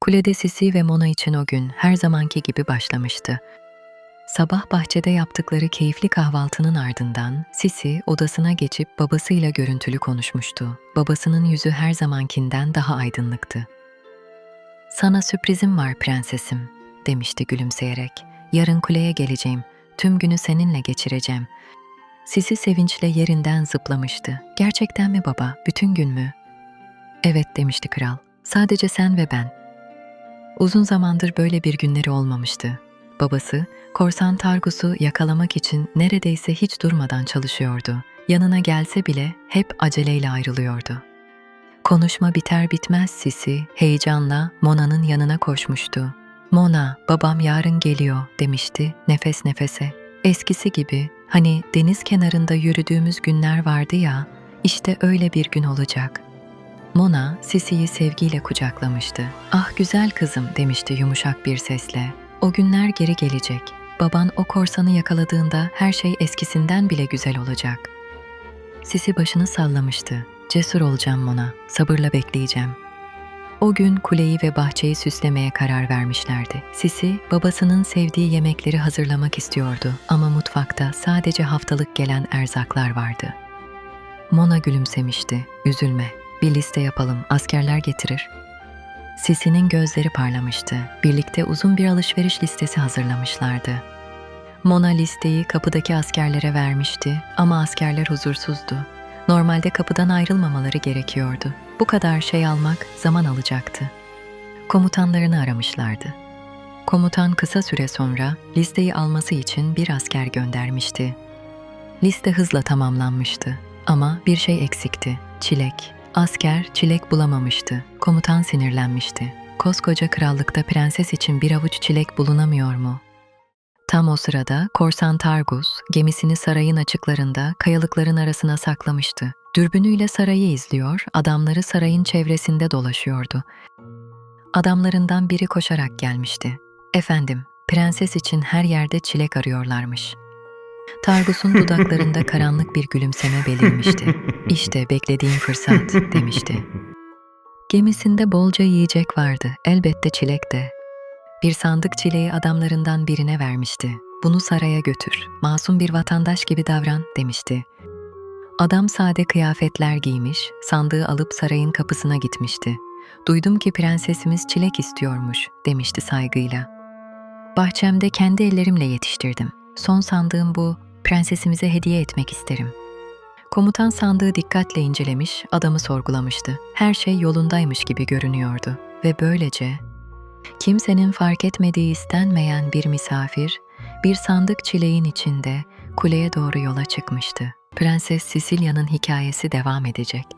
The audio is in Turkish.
Kulede Sisi ve Mona için o gün her zamanki gibi başlamıştı. Sabah bahçede yaptıkları keyifli kahvaltının ardından Sisi odasına geçip babasıyla görüntülü konuşmuştu. Babasının yüzü her zamankinden daha aydınlıktı. "Sana sürprizim var prensesim." demişti gülümseyerek. "Yarın kuleye geleceğim. Tüm günü seninle geçireceğim." Sisi sevinçle yerinden zıplamıştı. "Gerçekten mi baba? Bütün gün mü?" "Evet." demişti kral. "Sadece sen ve ben." Uzun zamandır böyle bir günleri olmamıştı. Babası, korsan Targus'u yakalamak için neredeyse hiç durmadan çalışıyordu. Yanına gelse bile hep aceleyle ayrılıyordu. Konuşma biter bitmez Sisi heyecanla Mona'nın yanına koşmuştu. Mona, babam yarın geliyor demişti nefes nefese. Eskisi gibi hani deniz kenarında yürüdüğümüz günler vardı ya, işte öyle bir gün olacak. Mona, Sisi'yi sevgiyle kucaklamıştı. Ah güzel kızım demişti yumuşak bir sesle. O günler geri gelecek. Baban o korsanı yakaladığında her şey eskisinden bile güzel olacak. Sisi başını sallamıştı. Cesur olacağım Mona, sabırla bekleyeceğim. O gün kuleyi ve bahçeyi süslemeye karar vermişlerdi. Sisi, babasının sevdiği yemekleri hazırlamak istiyordu ama mutfakta sadece haftalık gelen erzaklar vardı. Mona gülümsemişti. Üzülme, bir liste yapalım, askerler getirir. Sisi'nin gözleri parlamıştı. Birlikte uzun bir alışveriş listesi hazırlamışlardı. Mona listeyi kapıdaki askerlere vermişti ama askerler huzursuzdu. Normalde kapıdan ayrılmamaları gerekiyordu. Bu kadar şey almak zaman alacaktı. Komutanlarını aramışlardı. Komutan kısa süre sonra listeyi alması için bir asker göndermişti. Liste hızla tamamlanmıştı ama bir şey eksikti. Çilek. Asker çilek bulamamıştı. Komutan sinirlenmişti. Koskoca krallıkta prenses için bir avuç çilek bulunamıyor mu? Tam o sırada korsan Targus gemisini sarayın açıklarında kayalıkların arasına saklamıştı. Dürbünüyle sarayı izliyor, adamları sarayın çevresinde dolaşıyordu. Adamlarından biri koşarak gelmişti. Efendim, prenses için her yerde çilek arıyorlarmış. Targus'un dudaklarında karanlık bir gülümseme belirmişti. İşte beklediğim fırsat demişti. Gemisinde bolca yiyecek vardı, elbette çilek de. Bir sandık çileği adamlarından birine vermişti. Bunu saraya götür, masum bir vatandaş gibi davran demişti. Adam sade kıyafetler giymiş, sandığı alıp sarayın kapısına gitmişti. Duydum ki prensesimiz çilek istiyormuş demişti saygıyla. Bahçemde kendi ellerimle yetiştirdim. Son sandığım bu, prensesimize hediye etmek isterim. Komutan sandığı dikkatle incelemiş, adamı sorgulamıştı. Her şey yolundaymış gibi görünüyordu ve böylece kimsenin fark etmediği istenmeyen bir misafir bir sandık çileğin içinde kuleye doğru yola çıkmıştı. Prenses Sicilya'nın hikayesi devam edecek.